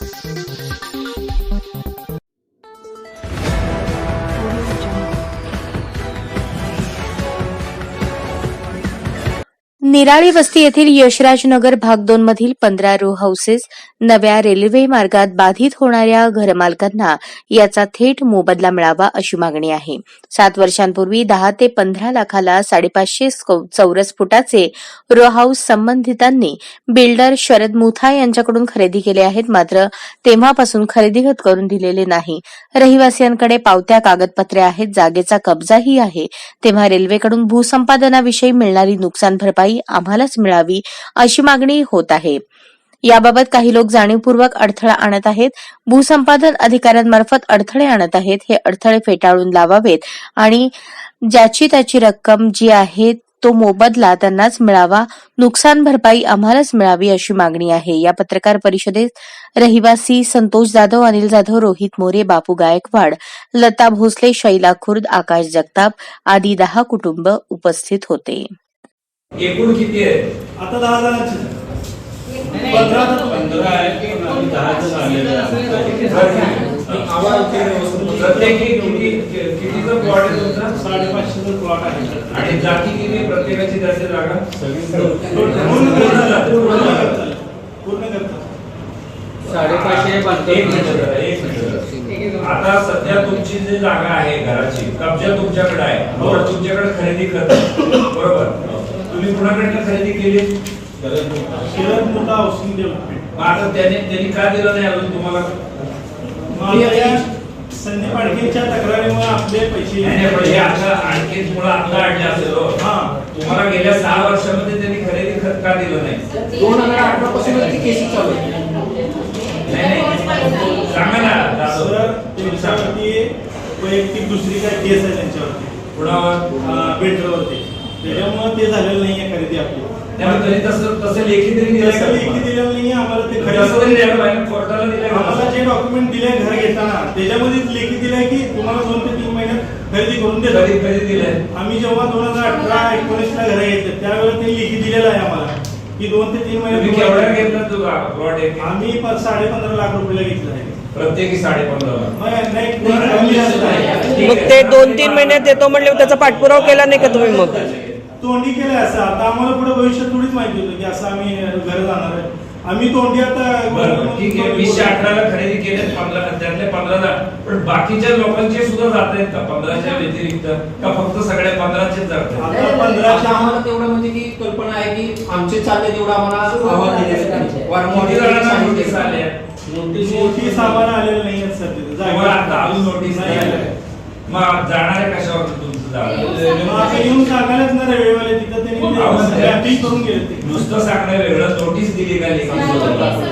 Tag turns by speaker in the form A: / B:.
A: Música निराळी वस्ती येथील यशराजनगर भाग दोन मधील पंधरा रो हाऊसेस नव्या रेल्वे मार्गात बाधित होणाऱ्या घरमालकांना याचा थेट मोबदला मिळावा अशी मागणी आहे. सात वर्षांपूर्वी दहा ते पंधरा लाखाला साडेपाचशे चौरस फुटाचे रो हाऊस संबंधितांनी बिल्डर शरद मुथा यांच्याकडून खरेदी केले आहेत. मात्र तेव्हापासून खरेदीगत करून दिलेले नाही. रहिवासियांकडे पावत्या कागदपत्रे आहेत. जागेचा कब्जाही आहे. तेव्हा रेल्वेकडून भूसंपादनाविषयी मिळणारी नुकसान भरपाई आम्हालाच मिळावी अशी मागणी होत आहे. याबाबत काही लोक जाणीवपूर्वक अडथळा आणत आहेत. भूसंपादन अधिकाऱ्यांमार्फत अडथळे आणत आहेत. हे अडथळे फेटाळून लावावेत आणि ज्याची त्याची रक्कम जी आहे तो मोबदला त्यांनाच मिळावा. नुकसान भरपाई आम्हालाच मिळावी अशी मागणी आहे. या पत्रकार परिषदेत रहिवासी संतोष जाधव अनिल जाधव रोहित मोरे बापू गायकवाड लता भोसले शैला खुर्द आकाश जगताप आदी दहा कुटुंब उपस्थित होते.
B: एकूण किती आहे?
C: आता दहा जणांची
B: पंधरा आहे. आलेले. प्रत्येकी किती कितीचा प्लॉट आहे तुमचा?
C: साडेपाचशेचा प्लॉट आहे.
B: आणि जाती किती? प्रत्येकाची जाते जागा?
C: पूर्ण
D: साडेपाचशे
B: एक मिनिट एक मिनिट. आता सध्या तुमची जी जागा आहे घराची कब्जा तुमच्याकडे आहे. बरोबर तुमच्याकडे खरेदी करत बरोबर? तुम्ही कुणाकडनं खरेदी केली
C: शरद मोठा हाऊसिंग डेव्हलपमेंट
B: आता त्याने त्यांनी का दिलं नाही अजून तुम्हाला
C: संदीप आडकेंच्या तक्रारीमुळे आपले पैसे
B: नाही, नाही, पण हे आता आणखी तुम्हाला आता अडले असेल हो.
C: हा
B: तुम्हाला गेल्या सहा वर्षामध्ये त्यांनी खरेदी खत का दिलं नाही
D: दोन हजार अठरा पासून ती केसी चालू आहे.
B: नाही, नाही. सांगा ना.
C: सर त्यांच्यावरती वैयक्तिक दुसरी काय केस आहे त्यांच्यावरती
B: कुणावर
C: बेटरवरती त्याच्यामुळे ते झालेलं नाही आहे खरेदी आपली.
B: त्यामुळे तरी तसं तसं लेखी तरी दिलं
C: तसं लेखी दिलेलं नाही आम्हाला ते
B: तसं तरी
C: खरेदी
B: द्यायला पाहिजे कोर्टाला दिलं
C: आम्हाला जे डॉक्युमेंट दिले घर घेताना त्याच्यामध्येच लेखी दिलंय की तुम्हाला दोन ते तीन महिन्यात खरेदी करून
B: दिलंय
C: आम्ही जेव्हा दोन हजार अठरा एकोणीस ला घर घेतलं त्यावेळेला ते लेखी दिलेलं आहे आम्हाला की दोन ते तीन महिने
B: केवढ्या घेतला तू? प्लॉट एक.
C: आम्ही साडे पंधरा लाख रुपयाला घेतलं आहे.
B: प्रत्येकी साडे पंधरा.
C: मग
E: ते दोन तीन महिन्यात देतो म्हणले त्याचा पाठपुरावा केला नाही का तुम्ही मग?
C: तोंडी केलंय असं. आता आम्हाला पुढे भविष्यात थोडीच माहिती होतं की असं आम्ही घर जाणार आहे. आम्ही तोंडी आता
B: ठीक आहे. वीसशे अठराला खरेदी केले पंधरा त्यातले पंधरा पण बाकीच्या लोकांचे सुद्धा जात आहेत का? पंधराच्या व्यतिरिक्त? का फक्त सगळ्या पंधराचेच जात
C: आता पंधराच्या
D: आम्हाला तेवढं म्हणजे की कल्पना आहे की आमचे चालले तेवढं आम्हाला दिलेले आहेत. वारंवार.
B: नोटीस आल्या
C: नोटीस आम्हाला आलेलं नाही
B: अजून नोटीस नाही
C: नाही
B: आल्या. मग जाणारे कशावर तुमचं
C: मग आता येऊन सांगायलाच ना रेल्वेवाले तिथं त्यांनी करून गेले
B: नुसतं सांगणं वेगळं नोटीस दिली का लेखी